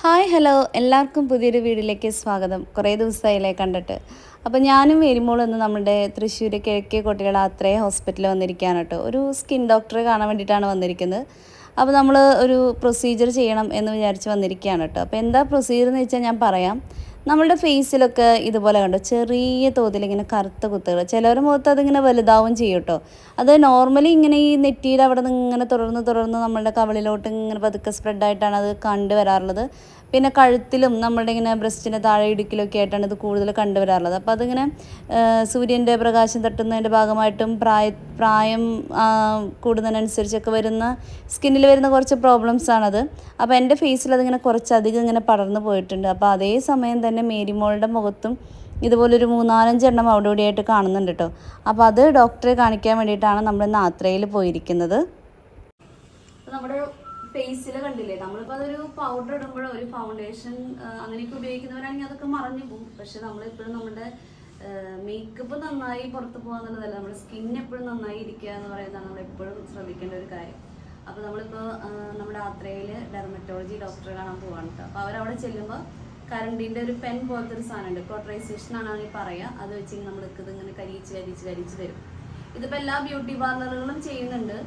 Hi hello. എല്ലാവർക്കും പുതിയൊരു വീഡിയോയിലേക്ക് സ്വാഗതം. കുറേ ദിവസമായില്ലേ കണ്ടിട്ട്. അപ്പോൾ ഞാനും വരുമ്പോൾ ഇന്ന് നമ്മുടെ തൃശ്ശൂർ കിഴക്കേ കോട്ടയുടെ അത്രേ ഹോസ്പിറ്റലിൽ വന്നിരിക്കുകയാണ് കേട്ടോ. ഒരു സ്കിൻ ഡോക്ടറെ കാണാൻ വേണ്ടിയിട്ടാണ് വന്നിരിക്കുന്നത്. അപ്പോൾ നമ്മൾ ഒരു പ്രൊസീജിയർ ചെയ്യണം എന്ന് വിചാരിച്ച് വന്നിരിക്കുകയാണ് കേട്ടോ. അപ്പോൾ എന്താ പ്രൊസീജിയർ എന്ന് വെച്ചാൽ ഞാൻ പറയാം. നമ്മളുടെ ഫേസിലൊക്കെ ഇതുപോലെ കണ്ടോ? ചെറിയ തോതിൽ ഇങ്ങനെ കറുത്ത കുത്തുകൾ. ചിലവരുടെ മുഖത്ത് അതിങ്ങനെ വലുതാവും ചെയ്യും കേട്ടോ അത് നോർമലി ഇങ്ങനെ ഈ നെറ്റിയിൽ അവിടെ നിന്ന് ഇങ്ങനെ തുടർന്ന് തുടർന്ന് നമ്മളുടെ കവളിലോട്ട് ഇങ്ങനെ പതുക്കെ സ്പ്രെഡായിട്ടാണ് അത് കണ്ടുവരാറുള്ളത് പിന്നെ കഴുത്തിലും നമ്മളുടെ ഇങ്ങനെ ബ്രസ്റ്റിന്റെ താഴെ ഇടുക്കിലൊക്കെ ആയിട്ടാണ് ഇത് കൂടുതൽ കണ്ടുവരാറുള്ളത് അപ്പോൾ അതിങ്ങനെ സൂര്യന്റെ പ്രകാശം തട്ടുന്നതിന്റെ ഭാഗമായിട്ടും പ്രായ പ്രായം കൂടുന്നതിനനുസരിച്ചൊക്കെ വരുന്ന സ്കിന്നിൽ വരുന്ന കുറച്ച് പ്രോബ്ലംസ് ആണത്. അപ്പോൾ എന്റെ ഫേസിൽ അതിങ്ങനെ കുറച്ചധികം ഇങ്ങനെ പടർന്നു പോയിട്ടുണ്ട്. അപ്പോൾ അതേ സമയം തന്നെ മേരിമോളുടെ മുഖത്തും ഇതുപോലൊരു മൂന്നാലഞ്ചെണ്ണം അവിടെ ഇവിടെയായിട്ട് കാണുന്നുണ്ട് കേട്ടോ അപ്പോൾ അത് ഡോക്ടറെ കാണിക്കാൻ വേണ്ടിയിട്ടാണ് നമ്മൾ ഇന്ന് ആത്രയിൽ പോയിരിക്കുന്നത്. നമ്മുടെ ഫേസിൽ കണ്ടില്ലേ? നമ്മളിപ്പോൾ അതൊരു പൗഡർ ഇടുമ്പോഴോ ഒരു ഫൗണ്ടേഷൻ അങ്ങനെയൊക്കെ ഉപയോഗിക്കുന്നവരാണെങ്കിൽ അതൊക്കെ മറഞ്ഞു പോകും. പക്ഷെ നമ്മളിപ്പോഴും നമ്മുടെ മേക്കപ്പ് നന്നായി പുറത്ത് പോകാന്നുള്ളതല്ല നമ്മുടെ സ്കിൻ എപ്പോഴും നന്നായി ഇരിക്കുക എന്ന് പറയുന്നതാണ് നമ്മൾ എപ്പോഴും ശ്രദ്ധിക്കേണ്ട ഒരു കാര്യം. അപ്പോൾ നമ്മളിപ്പോൾ നമ്മുടെ ആത്രയിൽ ഡെർമറ്റോളജി ഡോക്ടറെ കാണാൻ പോവാണ് കേട്ടോ അപ്പോൾ അവരവിടെ ചെല്ലുമ്പോൾ കറണ്ടിന്റെ ഒരു പെൻ പോലത്തെ ഒരു സാധനമുണ്ട്. കോട്ടറൈസേഷൻ ആണ് ഈ പറയുക അത് വെച്ച് നമ്മൾ ഇത് ഇങ്ങനെ കരിയിച്ച് കരിച്ച് കരിച്ച് തരും ഇതിപ്പോൾ എല്ലാ ബ്യൂട്ടി പാർലറുകളും ചെയ്യുന്നുണ്ട്.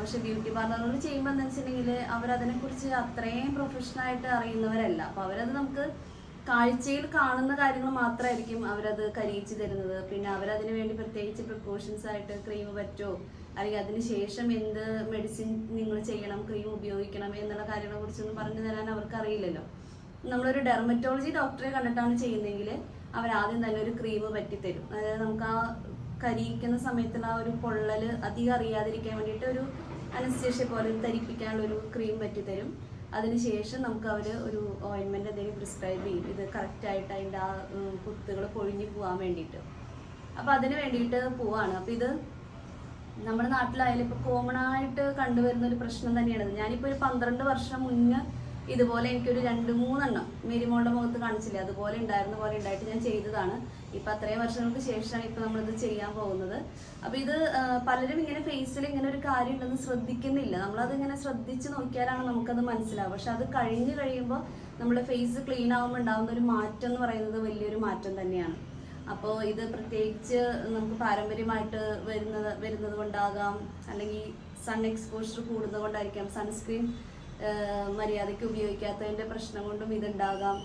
പക്ഷെ ബ്യൂട്ടി പാർലറുകൾ ചെയ്യുമ്പോൾ എന്താ വെച്ചിട്ടുണ്ടെങ്കിൽ അവരതിനെക്കുറിച്ച് അത്രയും പ്രൊഫഷണലായിട്ട് അറിയുന്നവരല്ല. അപ്പോൾ അവരത് നമുക്ക് കാഴ്ചയിൽ കാണുന്ന കാര്യങ്ങൾ മാത്രമായിരിക്കും അവരത് കരിയിച്ച് തരുന്നത്. പിന്നെ അവരതിന് വേണ്ടി പ്രത്യേകിച്ച് പ്രിക്കോഷൻസ് ആയിട്ട് ക്രീം പറ്റോ അല്ലെങ്കിൽ അതിന് ശേഷം എന്ത് മെഡിസിൻ നിങ്ങൾ ചെയ്യണം ക്രീം ഉപയോഗിക്കണം എന്നുള്ള കാര്യങ്ങളെ കുറിച്ചൊന്നും പറഞ്ഞു തരാൻ അവർക്ക് അറിയില്ലല്ലോ നമ്മളൊരു ഡെർമറ്റോളജി ഡോക്ടറെ കണ്ടിട്ടാണ് ചെയ്യുന്നതെങ്കിൽ അവർ ആദ്യം തന്നെ ഒരു ക്രീം പറ്റിത്തരും. അതായത് നമുക്ക് ആ കരിയിക്കുന്ന സമയത്തുള്ള ആ ഒരു പൊള്ളൽ അധികം അറിയാതിരിക്കാൻ വേണ്ടിയിട്ട് ഒരു അനസ്തേഷ്യ പോലെ ധരിപ്പിക്കാനുള്ള ഒരു ക്രീം പറ്റിത്തരും. അതിനുശേഷം നമുക്ക് അവർ ഒരു ഓയിൻമെന്റ് എന്തെങ്കിലും പ്രിസ്ക്രൈബ് ചെയ്യും. ഇത് കറക്റ്റായിട്ട് അതിന്റെ ആ കുത്തുകൾ പൊഴിഞ്ഞു പോകാൻ വേണ്ടിയിട്ട്. അപ്പോൾ അതിന് വേണ്ടിയിട്ട് പോവാണ്. അപ്പോൾ ഇത് നമ്മുടെ നാട്ടിലായാലും ഇപ്പോൾ കോമൺ ആയിട്ട് കണ്ടുവരുന്ന ഒരു പ്രശ്നം തന്നെയാണ് ഞാനിപ്പോൾ ഒരു പന്ത്രണ്ട് വർഷം മുന്നേ ഇതുപോലെ എനിക്കൊരു രണ്ട് മൂന്നെണ്ണം മേരിമോളുടെ മുഖത്ത് കാണിച്ചില്ലേ? അതുപോലെ ഉണ്ടായിരുന്ന പോലെ ഉണ്ടായിട്ട് ഞാൻ ചെയ്തതാണ്. ഇപ്പം അത്രയും വർഷങ്ങൾക്ക് ശേഷമാണ് ഇപ്പം നമ്മളിത് ചെയ്യാൻ പോകുന്നത്. അപ്പം ഇത് പലരും ഇങ്ങനെ ഫേസിൽ ഇങ്ങനെ ഒരു കാര്യം ഉണ്ടെന്ന് ശ്രദ്ധിക്കുന്നില്ല. നമ്മളത് ഇങ്ങനെ ശ്രദ്ധിച്ച് നോക്കിയാലാണ് നമുക്കത് മനസ്സിലാവുക. പക്ഷെ അത് കഴിഞ്ഞ് കഴിയുമ്പോൾ നമ്മുടെ ഫേസ് ക്ലീൻ ആകുമ്പോൾ ഉണ്ടാകുന്ന ഒരു മാറ്റം എന്ന് പറയുന്നത് വലിയൊരു മാറ്റം തന്നെയാണ്. അപ്പോൾ ഇത് പ്രത്യേകിച്ച് നമുക്ക് പാരമ്പര്യമായിട്ട് വരുന്നത് വരുന്നത് കൊണ്ടാകാം. അല്ലെങ്കിൽ സൺ എക്സ്പോഷർ കൂടുന്നത് കൊണ്ടായിരിക്കാം. സൺസ്ക്രീൻ മര്യാദയ്ക്ക് ഉപയോഗിക്കാത്തതിന്റെ പ്രശ്നം കൊണ്ടും ഇതുണ്ടാകാം.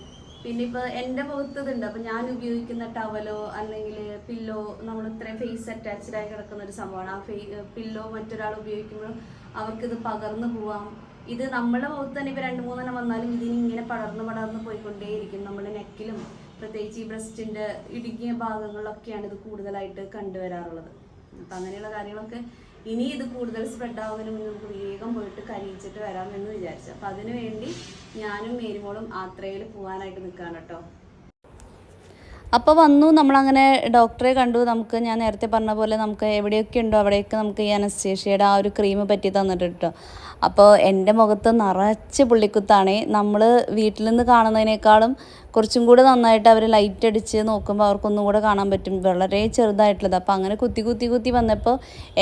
പിന്നെ ഇപ്പോൾ എന്റെ മുഖത്ത് ഇതുണ്ട്. ഞാൻ ഉപയോഗിക്കുന്ന ടവലോ അല്ലെങ്കിൽ പില്ലോ നമ്മൾ ഇത്രയും ഫേസ് അറ്റാച്ച്ഡ് ആയി കിടക്കുന്ന ഒരു സംഭവമാണ്. ആ ഫേ പില്ലോ മറ്റൊരാൾ ഉപയോഗിക്കുമ്പോൾ അവർക്കിത് പകർന്നു പോവാം. ഇത് നമ്മുടെ മുഖത്ത് തന്നെ ഇപ്പോൾ രണ്ട് മൂന്നെണ്ണം വന്നാലും ഇതിന് ഇങ്ങനെ പടർന്ന് പടർന്ന് പോയിക്കൊണ്ടേയിരിക്കും. നമ്മുടെ നെക്കിലും പ്രത്യേകിച്ച് ഈ ബ്രസ്റ്റിന്റെ ഇടുങ്ങിയ ഭാഗങ്ങളിലൊക്കെയാണ് ഇത് കൂടുതലായിട്ട് കണ്ടുവരാറുള്ളത്. അപ്പം അങ്ങനെയുള്ള കാര്യങ്ങളൊക്കെ ഇനി ഇത് കൂടുതൽ സ്പ്രെഡ് ആവുന്നതിന് മുന്നേ നമുക്ക് വേഗം പോയിട്ട് കരിയിച്ചിട്ട് വരാമെന്ന് വിചാരിച്ചു. അപ്പം അതിനു വേണ്ടി ഞാനും മേരിമോളും ആത്രയിൽ പോകാനായിട്ട് നിൽക്കുകയാണ് കേട്ടോ. അപ്പോൾ വന്നു നമ്മളങ്ങനെ ഡോക്ടറെ കണ്ടു. നമുക്ക് ഞാൻ നേരത്തെ പറഞ്ഞ പോലെ നമുക്ക് എവിടെയൊക്കെ ഉണ്ടോ അവിടെയൊക്കെ നമുക്ക് ഈ അനസ്തേഷ്യയുടെ ആ ഒരു ക്രീം പറ്റി തന്നിട്ട് കേട്ടോ അപ്പോൾ എന്റെ മുഖത്ത് നിറച്ച് പുള്ളിക്കുത്താണ്. നമ്മൾ വീട്ടിൽ നിന്ന് കാണുന്നതിനേക്കാളും കുറച്ചും കൂടെ നന്നായിട്ട് അവർ ലൈറ്റ് അടിച്ച് നോക്കുമ്പോൾ അവർക്കൊന്നും കൂടെ കാണാൻ പറ്റും. വളരെ ചെറുതായിട്ടുള്ളത്. അപ്പോൾ അങ്ങനെ കുത്തി കുത്തി കുത്തി വന്നപ്പോൾ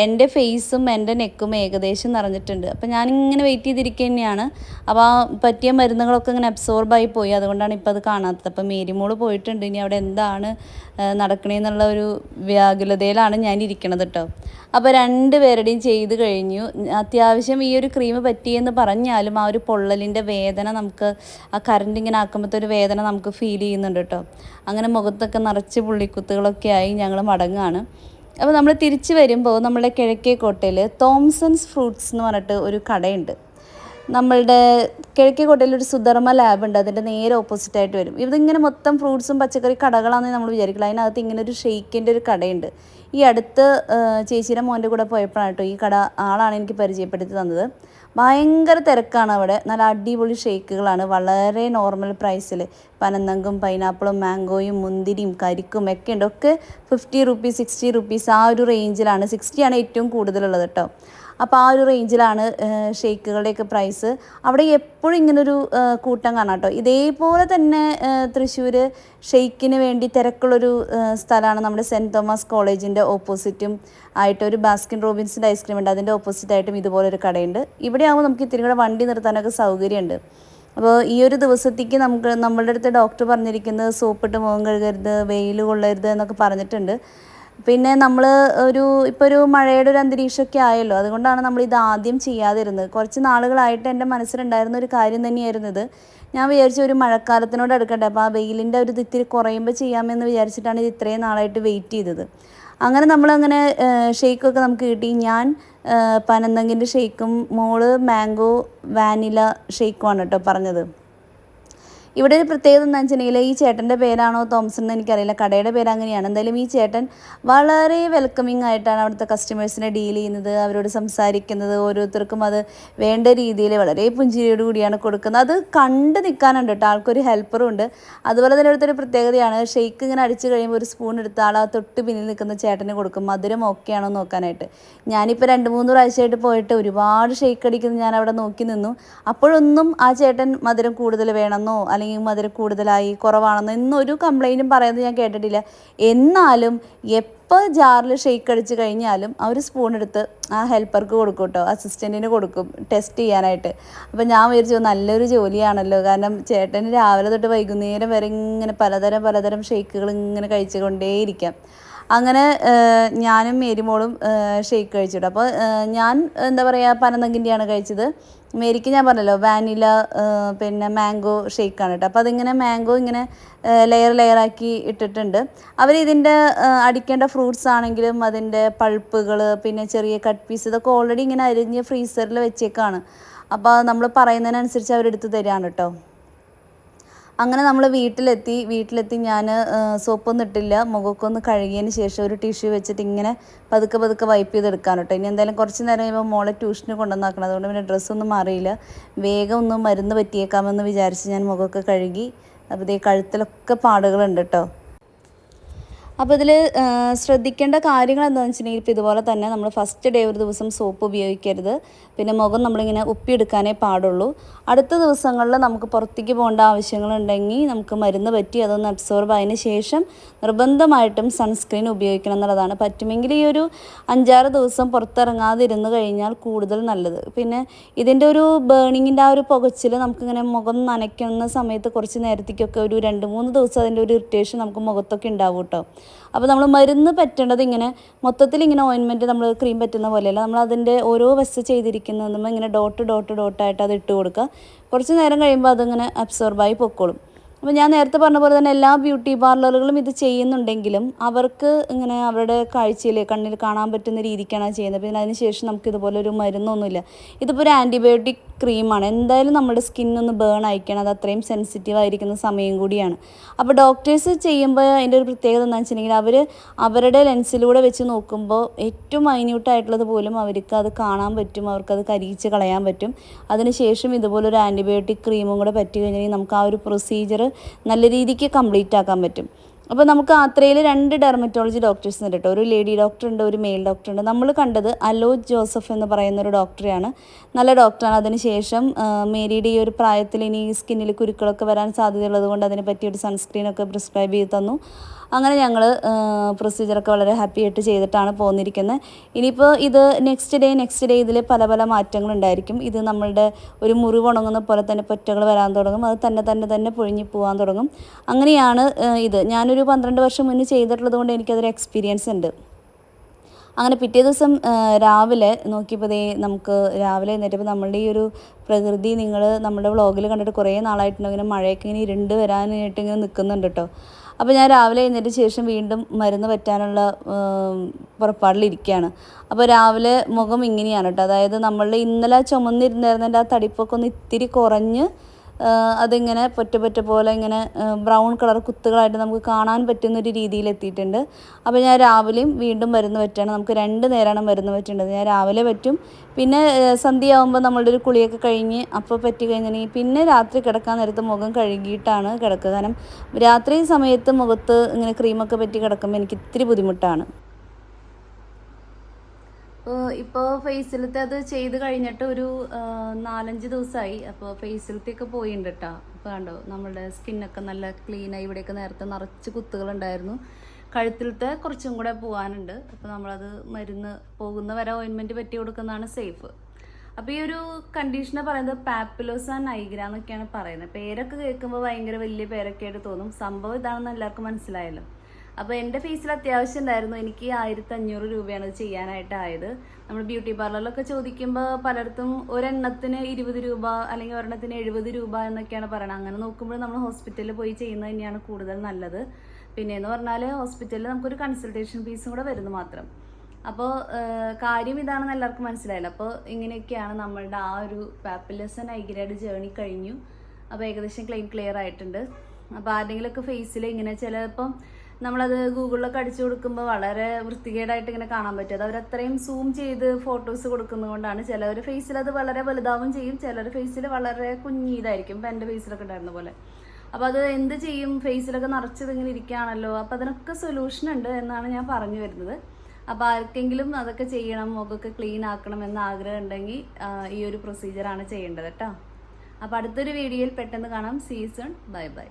എന്റെ ഫേസും എന്റെ നെക്കും ഏകദേശം നിറഞ്ഞിട്ടുണ്ട്. അപ്പോൾ ഞാനിങ്ങനെ വെയിറ്റ് ചെയ്തിരിക്കുക തന്നെയാണ്. അപ്പോൾ ആ പറ്റിയ മരുന്നുകളൊക്കെ ഇങ്ങനെ അബ്സോർബായി പോയി. അതുകൊണ്ടാണ് ഇപ്പോൾ അത് കാണാത്തത്. അപ്പോൾ മേരിമോൾ പോയിട്ടുണ്ട്. ഇനി അവിടെ എന്താണ് നടക്കണേന്നുള്ള ഒരു വ്യാകുലതയിലാണ് ഞാൻ ഇരിക്കണത് കേട്ടോ അപ്പോൾ രണ്ട് പേരുടെയും ചെയ്ത് കഴിഞ്ഞു. അത്യാവശ്യം ഈ ഒരു ക്രീം പറ്റിയെന്ന് പറഞ്ഞാലും ആ ഒരു പൊള്ളലിന്റെ വേദന നമുക്ക് ആ കറണ്ട് ഇങ്ങനെ ആക്കുമ്പോഴത്തെ ഒരു വേദന നമുക്ക് ഫീൽ ചെയ്യുന്നുണ്ട് കേട്ടോ. അങ്ങനെ മുഖത്തൊക്കെ നിറച്ച് പുള്ളിക്കുത്തുകളൊക്കെ ആയി ഞങ്ങൾ മടങ്ങാണ്. അപ്പോൾ നമ്മൾ തിരിച്ചു വരുമ്പോൾ നമ്മുടെ കിഴക്കേ കോട്ടയിൽ തോംസൺസ് ഫ്രൂട്ട്സ് എന്ന് പറഞ്ഞിട്ട് ഒരു കടയുണ്ട്. നമ്മളുടെ കിഴക്കേ കോട്ടയിൽ ഒരു സുധർമ്മ ലാബ് ഉണ്ട്. അതിന്റെ നേരെ ഓപ്പോസിറ്റായിട്ട് വരും. ഇതിങ്ങനെ മൊത്തം ഫ്രൂട്ട്സും പച്ചക്കറി കടകളാണെന്ന് നമ്മൾ വിചാരിക്കില്ല. അതിനകത്ത് ഇങ്ങനെ ഒരു ഷെയ്ക്കിന്റെ ഒരു കടയുണ്ട്. ഈ അടുത്ത് ചേച്ചിയുടെ മോന്റെ കൂടെ പോയപ്പോഴാണ് കേട്ടോ ഈ കട ആളാണ് എനിക്ക് പരിചയപ്പെടുത്തി തന്നത്. ഭയങ്കര തിരക്കാണ് അവിടെ. നല്ല അടിപൊളി ഷേക്കുകളാണ്. വളരെ നോർമൽ പ്രൈസിൽ പനന്തങ്കും പൈനാപ്പിളും മാംഗോയും മുന്തിരിയും കരിക്കും ഒക്കെ ഉണ്ട്. ഒക്കെ ഫിഫ്റ്റി റുപ്പീസ് സിക്സ്റ്റി റുപ്പീസ് ആ ഒരു റേഞ്ചിലാണ് സിക്സ്റ്റിയാണ് ഏറ്റവും കൂടുതലുള്ളത് കേട്ടോ. അപ്പോൾ ആ ഒരു റേഞ്ചിലാണ് ഷേക്കുകളുടെയൊക്കെ പ്രൈസ് അവിടെ എപ്പോഴും ഇങ്ങനൊരു കൂട്ടം കാണാം കേട്ടോ. ഇതേപോലെ തന്നെ തൃശ്ശൂർ ഷെയ്ക്കിന് വേണ്ടി തിരക്കുള്ളൊരു സ്ഥലമാണ് നമ്മുടെ സെന്റ് തോമസ് കോളേജിന്റെ ഓപ്പോസിറ്റും ആയിട്ട് ഒരു ബാസ്കിൻ റോബിൻസിന്റെ ഐസ്ക്രീം ഉണ്ട്. അതിന്റെ ഓപ്പോസിറ്റ് ആയിട്ടും ഇതുപോലൊരു കടയുണ്ട്. ഇവിടെ ആകുമ്പോൾ നമുക്ക് ഇത്തിരി കൂടെ വണ്ടി നിർത്താനൊക്കെ സൗകര്യമുണ്ട്. അപ്പോൾ ഈ ഒരു ദിവസത്തേക്ക് നമുക്ക് നമ്മളുടെ അടുത്ത് ഡോക്ടർ പറഞ്ഞിരിക്കുന്നത് സോപ്പിട്ട് മുഖം കഴുകരുത് വെയിൽ കൊള്ളരുത് എന്നൊക്കെ പറഞ്ഞിട്ടുണ്ട്. പിന്നെ നമ്മൾ ഒരു ഇപ്പോൾ ഒരു മഴയുടെ ഒരു അന്തരീക്ഷമൊക്കെ ആയല്ലോ. അതുകൊണ്ടാണ് നമ്മൾ ഇത് ആദ്യം ചെയ്യാതിരുന്നത്. കുറച്ച് നാളുകളായിട്ട് എന്റെ മനസ്സിലുണ്ടായിരുന്ന ഒരു കാര്യം തന്നെയായിരുന്നു ഇത്. ഞാൻ വിചാരിച്ചു ഒരു മഴക്കാലത്തിനോട് എടുക്കട്ടെ അപ്പോൾ ആ വെയിലിന്റെ ഒരു ഇത് ഇത്തിരി കുറയുമ്പോൾ ചെയ്യാമെന്ന് വിചാരിച്ചിട്ടാണ് ഇത് ഇത്രയും നാളായിട്ട് വെയിറ്റ് ചെയ്തത്. അങ്ങനെ നമ്മളങ്ങനെ ഷെയ്ക്കൊക്കെ നമുക്ക് കിട്ടി. ഞാൻ പനന്തങ്കിന്റെ ഷെയ്ക്കും മോൾ മാംഗോ വാനില ഷെയ്ക്കുമാണ് കേട്ടോ പറഞ്ഞത്. ഇവിടെ ഒരു പ്രത്യേകത എന്താണെന്ന് വെച്ചിട്ടുണ്ടെങ്കിൽ ഈ ചേട്ടന്റെ പേരാണോ തോംസൺ എന്ന് എനിക്കറിയില്ല. കടയുടെ പേര് അങ്ങനെയാണ്. എന്തായാലും ഈ ചേട്ടൻ വളരെ വെൽക്കമിങ് ആയിട്ടാണ് അവിടുത്തെ കസ്റ്റമേഴ്സിനെ ഡീൽ ചെയ്യുന്നത് അവരോട് സംസാരിക്കുന്നത് ഓരോരുത്തർക്കും അത് വേണ്ട രീതിയിൽ വളരെ പുഞ്ചിരിയോട് കൂടിയാണ് കൊടുക്കുന്നത്. അത് കണ്ട് നിൽക്കാനുണ്ട് കേട്ടോ. ആൾക്കൊരു ഹെൽപ്പറും ഉണ്ട്. അതുപോലെ തന്നെ ഇവിടുത്തെ ഒരു പ്രത്യേകതയാണ് ഷെയ്ക്ക് ഇങ്ങനെ അടിച്ചു കഴിയുമ്പോൾ ഒരു സ്പൂൺ എടുത്ത് ആൾ ആ തൊട്ട് പിന്നിൽ നിൽക്കുന്ന ചേട്ടന് കൊടുക്കും. മധുരം ഓക്കെ ആണോ നോക്കാനായിട്ട്. ഞാനിപ്പോൾ രണ്ട് മൂന്ന് പ്രാവശ്യമായിട്ട് പോയിട്ട് ഒരുപാട് ഷെയ്ക്ക് അടിക്കുന്നത് ഞാൻ അവിടെ നോക്കി നിന്നു. അപ്പോഴൊന്നും ആ ചേട്ടൻ മധുരം കൂടുതൽ വേണമെന്നോ അല്ലെങ്കിൽ മധുരം കൂടുതലായി കുറവാണെന്ന് എന്നൊരു കംപ്ലൈന്റും പറയുന്നത് ഞാൻ കേട്ടിട്ടില്ല. എന്നാലും എപ്പോൾ ജാറിൽ ഷെയ്ക്ക് അടിച്ച് കഴിഞ്ഞാലും ആ ഒരു സ്പൂൺ എടുത്ത് ആ ഹെൽപ്പർക്ക് കൊടുക്കും കേട്ടോ അസിസ്റ്റന്റിന് കൊടുക്കും ടെസ്റ്റ് ചെയ്യാനായിട്ട്. അപ്പോൾ ഞാൻ വിചാരിച്ചു നല്ലൊരു ജോലിയാണല്ലോ. കാരണം ചേട്ടന് രാവിലെ തൊട്ട് വൈകുന്നേരം വരെ ഇങ്ങനെ പലതരം പലതരം ഷെയ്ക്കുകൾ ഇങ്ങനെ കഴിച്ചുകൊണ്ടേയിരിക്കാം. അങ്ങനെ ഞാനും മേരിമോളും ഷെയ്ക്ക് കഴിച്ചിട്ട്. അപ്പോൾ ഞാൻ എന്താ പറയുക പനന്തങ്കിന്റെയാണ് കഴിച്ചത്. മേരിക്ക് ഞാൻ പറഞ്ഞല്ലോ വാനില പിന്നെ മാംഗോ ഷെയ്ക്കാണ് കേട്ടോ. അപ്പോൾ അതിങ്ങനെ മാംഗോ ഇങ്ങനെ ലെയർ ലെയറാക്കി ഇട്ടിട്ടുണ്ട്. അവർ ഇതിന്റെ അടിക്കേണ്ട ഫ്രൂട്ട്സ് ആണെങ്കിലും അതിന്റെ പൾപ്പുകൾ പിന്നെ ചെറിയ കട്ട് പീസ് ഇതൊക്കെ ഓൾറെഡി ഇങ്ങനെ അരിഞ്ഞ് ഫ്രീസറിൽ വെച്ചേക്കാണ്. അപ്പോൾ നമ്മൾ പറയുന്നതിനനുസരിച്ച് അവരെടുത്ത് തരാണ് കേട്ടോ. അങ്ങനെ നമ്മൾ വീട്ടിലെത്തി വീട്ടിലെത്തി ഞാൻ സോപ്പൊന്നും ഇട്ടില്ല. മുഖമൊക്കെ ഒന്ന് കഴുകിയതിന് ശേഷം ഒരു ടിഷ്യൂ വെച്ചിട്ട് ഇങ്ങനെ പതുക്കെ പതുക്കെ വൈപ്പ് ചെയ്തെടുക്കാൻ കേട്ടോ ഇനി എന്തായാലും കുറച്ച് നേരം കഴിയുമ്പോൾ മോളെ ട്യൂഷന് കൊണ്ടുവന്നാക്കണം. അതുകൊണ്ട് പിന്നെ ഡ്രസ്സൊന്നും മാറിയില്ല. വേഗം ഒന്ന് മരുന്ന് പറ്റിയേക്കാമെന്ന് വിചാരിച്ച് ഞാൻ മുഖമൊക്കെ കഴുകി അപ്പോൾ ഇതേ കഴുത്തിലൊക്കെ പാടുകളുണ്ട് കേട്ടോ അപ്പോൾ ഇതിൽ ശ്രദ്ധിക്കേണ്ട കാര്യങ്ങൾ എന്താണെന്ന് വെച്ചിട്ടുണ്ടെങ്കിൽ ഇപ്പോൾ ഇതുപോലെ തന്നെ നമ്മൾ ഫസ്റ്റ് ഡേ ഒരു ദിവസം സോപ്പ് ഉപയോഗിക്കരുത്. പിന്നെ മുഖം നമ്മളിങ്ങനെ ഉപ്പിയെടുക്കാനേ പാടുള്ളൂ. അടുത്ത ദിവസങ്ങളിൽ നമുക്ക് പുറത്തേക്ക് പോകേണ്ട ആവശ്യങ്ങളുണ്ടെങ്കിൽ നമുക്ക് മരുന്ന് പറ്റി അതൊന്ന് അബ്സോർബ് ആയതിനു ശേഷം നിർബന്ധമായിട്ടും സൺസ്ക്രീൻ ഉപയോഗിക്കണം എന്നുള്ളതാണ്. പറ്റുമെങ്കിൽ ഈ ഒരു അഞ്ചാറ് ദിവസം പുറത്തിറങ്ങാതിരുന്ന് കഴിഞ്ഞാൽ കൂടുതൽ നല്ലത്. പിന്നെ ഇതിന്റെ ഒരു ബേണിങ്ങിന്റെ ആ ഒരു പുകച്ചിൽ നമുക്കിങ്ങനെ മുഖം നനയ്ക്കുന്ന സമയത്ത് കുറച്ച് നേരത്തേക്കൊക്കെ ഒരു രണ്ട് മൂന്ന് ദിവസം അതിന്റെ ഒരു ഇറിറ്റേഷൻ നമുക്ക് മുഖത്തൊക്കെ ഉണ്ടാവും കേട്ടോ. അപ്പോൾ നമ്മൾ മരുന്ന് പറ്റേണ്ടത് ഇങ്ങനെ മൊത്തത്തിൽ ഇങ്ങനെ ഓയിൻമെന്റ് നമ്മൾ ക്രീം പറ്റുന്ന പോലെയല്ല. നമ്മൾ അതിന്റെ ഓരോ വശം ചെയ്തിരിക്കുന്നതും ഇങ്ങനെ ഡോട്ട് ഡോട്ട് ഡോട്ടായിട്ട് അത് ഇട്ട് കൊടുക്കുക. കുറച്ച് നേരം കഴിയുമ്പോൾ അതിങ്ങനെ അബ്സോർബായി പൊക്കോളും. അപ്പോൾ ഞാൻ നേരത്തെ പറഞ്ഞ പോലെ തന്നെ എല്ലാ ബ്യൂട്ടി പാർലറുകളും ഇത് ചെയ്യുന്നുണ്ടെങ്കിലും അവർക്ക് ഇങ്ങനെ അവരുടെ കാഴ്ചയിൽ കണ്ണിൽ കാണാൻ പറ്റുന്ന രീതിക്കാണ് ചെയ്യുന്നത്. പിന്നെ അതിന് ശേഷം നമുക്ക് ഇതുപോലെ ഒരു മരുന്നൊന്നുമില്ല. ഇതിപ്പോൾ ഒരു ആന്റിബയോട്ടിക് ക്രീമാണ് എന്തായാലും നമ്മുടെ സ്കിന്നൊന്ന് ബേൺ അയക്കണം അത് അത്രയും സെൻസിറ്റീവ് ആയിരിക്കുന്ന സമയം കൂടിയാണ്. അപ്പോൾ ഡോക്ടേഴ്സ് ചെയ്യുമ്പോൾ അതിന്റെ ഒരു പ്രത്യേകത എന്താണെന്ന് വെച്ചിട്ടുണ്ടെങ്കിൽ അവർ അവരുടെ ലെൻസിലൂടെ വെച്ച് നോക്കുമ്പോൾ ഏറ്റവും മൈന്യൂട്ടായിട്ടുള്ളത് പോലും അവർക്ക് അത് കാണാൻ പറ്റും. അവർക്കത് കരിയിച്ച് കളയാൻ പറ്റും. അതിനുശേഷം ഇതുപോലൊരു ആന്റിബയോട്ടിക് ക്രീമും കൂടെ പറ്റി കഴിഞ്ഞാൽ നമുക്ക് ആ ഒരു പ്രൊസീജിയർ നല്ല രീതിക്ക് കംപ്ലീറ്റ് ആക്കാൻ പറ്റും. അപ്പോൾ നമുക്ക് ആത്രയിൽ രണ്ട് ഡെർമറ്റോളജി ഡോക്ടേഴ്സ് ഉണ്ട് കേട്ടോ. ഒരു ലേഡി ഡോക്ടർ ഉണ്ട് ഒരു മെയിൽ ഡോക്ടർ ഉണ്ട്. നമ്മൾ കണ്ടത് അലോജ് ജോസഫ് എന്ന് പറയുന്ന ഒരു ഡോക്ടറെയാണ് നല്ല ഡോക്ടറാണ് അതിനുശേഷം മേരിയുടെ ഈ ഒരു പ്രായത്തിൽ ഇനി സ്കിന്നിൽ കുരുക്കളൊക്കെ വരാൻ സാധ്യതയുള്ളത് കൊണ്ട് അതിനെ പറ്റിയൊരു സൺസ്ക്രീനൊക്കെ പ്രിസ്ക്രൈബ് ചെയ്ത് തന്നു. അങ്ങനെ ഞങ്ങൾ പ്രൊസീജിയറൊക്കെ വളരെ ഹാപ്പി ആയിട്ട് ചെയ്തിട്ടാണ് പോന്നിരിക്കുന്നത് ഇനിയിപ്പോൾ ഇത് നെക്സ്റ്റ് ഡേ നെക്സ്റ്റ് ഡേ ഇതിൽ പല പല മാറ്റങ്ങളുണ്ടായിരിക്കും. ഇത് നമ്മളുടെ ഒരു മുറിവ് ഉണങ്ങുന്ന പോലെ തന്നെ പൊറ്റകൾ വരാൻ തുടങ്ങും. അത് തന്നെ തന്നെ തന്നെ പൊഴിഞ്ഞു പോകാൻ തുടങ്ങും. അങ്ങനെയാണ് ഇത്. ഞാനൊരു പന്ത്രണ്ട് വർഷം മുന്നേ ചെയ്തിട്ടുള്ളത് കൊണ്ട് എനിക്കതൊരു എക്സ്പീരിയൻസ് ഉണ്ട്. അങ്ങനെ പിറ്റേ ദിവസം രാവിലെ നോക്കിയപ്പോൾ നമുക്ക് രാവിലെ എഴുന്നേറ്റപ്പോൾ നമ്മളുടെ ഈ ഒരു പ്രകൃതി നിങ്ങൾ നമ്മുടെ വ്ളോഗിൽ കണ്ടിട്ട് കുറേ നാളായിട്ടുണ്ട് ഇങ്ങനെ മഴയൊക്കെ ഇങ്ങനെ ഇരുണ്ട് വരാനായിട്ട് ഇങ്ങനെ നിൽക്കുന്നുണ്ട് കേട്ടോ അപ്പോൾ ഞാൻ രാവിലെ എഴുന്നേറ്റ ശേഷം വീണ്ടും മരുന്ന് പറ്റാനുള്ള പുറപ്പാടിലിരിക്കുകയാണ്. അപ്പോൾ രാവിലെ മുഖം ഇങ്ങനെയാണ് കേട്ടോ. അതായത് നമ്മളുടെ ഇന്നലെ ചുമന്നിരുന്നായിരുന്നതിന്റെ ആ തടിപ്പൊക്കെ ഒന്ന് ഇത്തിരി കുറഞ്ഞ് അതിങ്ങനെ പൊറ്റ പൊറ്റ പോലെ ഇങ്ങനെ ബ്രൗൺ കളർ കുത്തുകളായിട്ട് നമുക്ക് കാണാൻ പറ്റുന്ന ഒരു രീതിയിൽ എത്തിയിട്ടുണ്ട്. അപ്പോൾ ഞാൻ രാവിലെയും വീണ്ടും മരുന്ന് പറ്റുകയാണ്. നമുക്ക് രണ്ട് നേരമാണ് മരുന്ന് പറ്റേണ്ടത്. ഞാൻ രാവിലെ പറ്റും. പിന്നെ സന്ധ്യയാകുമ്പോൾ നമ്മളുടെ ഒരു കുളിയൊക്കെ കഴിഞ്ഞ് അപ്പോൾ പറ്റി കഴിഞ്ഞിട്ടുണ്ടെങ്കിൽ പിന്നെ രാത്രി കിടക്കാൻ നേരത്ത് മുഖം കഴുകിയിട്ടാണ് കിടക്കുക. കാരണം രാത്രി സമയത്ത് മുഖത്ത് ഇങ്ങനെ ക്രീമൊക്കെ പറ്റി കിടക്കുമ്പോൾ എനിക്ക് ഇത്തിരി ബുദ്ധിമുട്ടാണ്. ഇപ്പോൾ ഫേസിലത്തെ അത് ചെയ്ത് കഴിഞ്ഞിട്ട് ഒരു നാലഞ്ച് ദിവസമായി അപ്പോൾ ഫേസിലത്തേക്ക് പോയിട്ടുണ്ട് കേട്ടോ അപ്പോൾ കണ്ടോ നമ്മുടെ സ്കിന്നൊക്കെ നല്ല ക്ലീനായി ഇവിടെയൊക്കെ നേരത്തെ നിറച്ച് കുത്തുകളുണ്ടായിരുന്നു. കഴുത്തിലത്തെ കുറച്ചും കൂടെ പോകാനുണ്ട് അപ്പോൾ നമ്മളത് മരുന്ന് പോകുന്ന വരെ ഓയിൻമെന്റ് പറ്റി കൊടുക്കുന്നതാണ് സേഫ് അപ്പോൾ ഈ ഒരു കണ്ടീഷനെ പറയുന്നത് പാപ്പിലോസ നൈഗ്ര എന്നൊക്കെയാണ് പറയുന്നത്. പേരൊക്കെ കേൾക്കുമ്പോൾ ഭയങ്കര വലിയ പേരൊക്കെ ആയിട്ട് തോന്നും. സംഭവം ഇതാണെന്ന് എല്ലാവർക്കും മനസ്സിലായല്ലോ. അപ്പോൾ എന്റെ ഫേസിൽ അത്യാവശ്യം ഉണ്ടായിരുന്നു. എനിക്ക് ആയിരത്തി അഞ്ഞൂറ് രൂപയാണ് ചെയ്യാനായിട്ടായത് നമ്മൾ ബ്യൂട്ടി പാർലറിലൊക്കെ ചോദിക്കുമ്പോൾ പലയിടത്തും ഒരെണ്ണത്തിന് ഇരുപത് രൂപ അല്ലെങ്കിൽ ഒരെണ്ണത്തിന് എഴുപത് രൂപ എന്നൊക്കെയാണ് പറയുന്നത് അങ്ങനെ നോക്കുമ്പോൾ നമ്മൾ ഹോസ്പിറ്റലിൽ പോയി ചെയ്യുന്നത് തന്നെയാണ് കൂടുതൽ നല്ലത്. പിന്നെ എന്ന് പറഞ്ഞാൽ ഹോസ്പിറ്റലിൽ നമുക്കൊരു കൺസൾട്ടേഷൻ ഫീസും കൂടെ വരുന്നു മാത്രം. അപ്പോൾ കാര്യം ഇതാണെന്ന് എല്ലാവർക്കും മനസ്സിലായില്ല. അപ്പോൾ ഇങ്ങനെയൊക്കെയാണ് നമ്മളുടെ ആ ഒരു പാപ്പിലെസ് ആൻഡ് ഐഗ്രേഡ് ജേണി കഴിഞ്ഞു. അപ്പോൾ ഏകദേശം ക്ലെയിം ക്ലിയർ ആയിട്ടുണ്ട്. അപ്പോൾ ആരുടെങ്കിലുമൊക്കെ ഫേസിൽ ഇങ്ങനെ ചിലപ്പം നമ്മളത് ഗൂഗിളിലൊക്കെ അടിച്ചു കൊടുക്കുമ്പോൾ വളരെ വൃത്തികേടായിട്ട് ഇങ്ങനെ കാണാൻ പറ്റും. അത് അവരത്രയും സൂം ചെയ്ത് ഫോട്ടോസ് കൊടുക്കുന്നതുകൊണ്ടാണ് ചിലവർ ഫേസിൽ അത് വളരെ വലുതാവും ചെയ്യും ചിലർ ഫേസിൽ വളരെ കുഞ്ഞിതായിരിക്കും. ഇപ്പം എന്റെ ഫേസിലൊക്കെ ഉണ്ടായിരുന്ന പോലെ. അപ്പോൾ അത് എന്ത് ചെയ്യും? ഫേസിലൊക്കെ നിറച്ചത് ഇങ്ങനെ ഇരിക്കുകയാണല്ലോ. അപ്പോൾ അതിനൊക്കെ സൊല്യൂഷൻ ഉണ്ട് എന്നാണ് ഞാൻ പറഞ്ഞു വരുന്നത്. അപ്പോൾ ആർക്കെങ്കിലും അതൊക്കെ ചെയ്യണം മുഖമൊക്കെ ക്ലീൻ ആക്കണം എന്ന് ആഗ്രഹം ഉണ്ടെങ്കിൽ ഈ ഒരു പ്രൊസീജിയറാണ് ചെയ്യേണ്ടത് കേട്ടോ. അപ്പോൾ അടുത്തൊരു വീഡിയോയിൽ പെട്ടെന്ന് കാണാം. Season bye bye